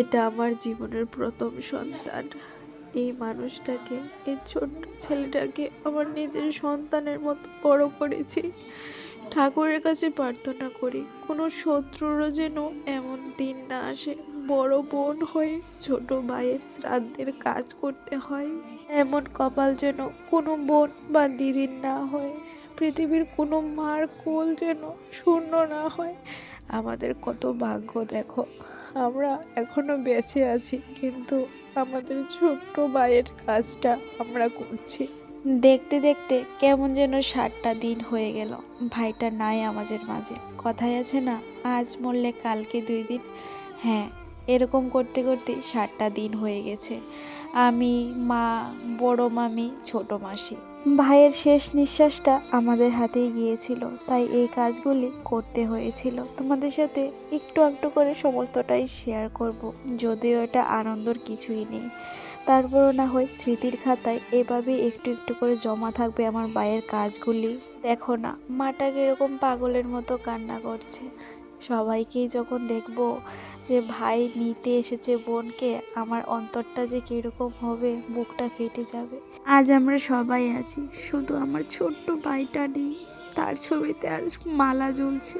এটা আমার জীবনের প্রথম সন্তান। এই মানুষটাকে, এই ছোট্ট ছেলেটাকে আমার নিজের সন্তানের মতো বড় করেছি। ঠাকুরের কাছে প্রার্থনা করি, কোনো শত্রুরও যেন এমন দিন না আসে। বড় বোন হয়ে ছোট ভাইয়ের শ্রাদ্ধের কাজ করতে হয়। এমন কপাল যেন কোনো বোন বা দিদির না হয়। পৃথিবীর কোনো মার কোল যেন শূন্য না হয়। আমাদের কত ভাগ্য দেখো। আমরা এখনও বেঁচে আছি, কিন্তু আমাদের ছোট্ট ভাইয়ের কাজটা আমরা করছি। দেখতে দেখতে কেমন যেন ষাটটা দিন হয়ে গেল। ভাইটা নাই আমাদের মাঝে। কথায় আছে না, আজ মরলে কালকে দুই দিন। হ্যাঁ এরকম করতে করতে ষাটটা দিন হয়ে গেছে। আমি, মা, বড় মামি, ছোট মাসি। ভাইয়ের শেষ নিঃশ্বাসটা আমাদের হাতেই গিয়েছিল, তাই এই কাজগুলি করতে হয়েছিল। তোমাদের সাথে একটু একটু করে সমস্তটাই শেয়ার করব, যদিও এটা আনন্দর কিছুই নেই। তারপরও না হয় স্মৃতির খাতায় এভাবে একটু একটু করে জমা থাকবে আমার ভাইয়ের কাজগুলি। দেখো না, মাটা এরকম পাগলের মতো কান্না করছে। সবাইকেই যখন দেখব যে ভাই নিতে এসেছে বোনকে, আমার অন্তরটা যে কীরকম হবে, বুকটা ফেটে যাবে। আজ আমরা সবাই আছি, শুধু আমার ছোট্ট ভাইটা নেই, তার ছবিতে আজ মালা জ্বলছে।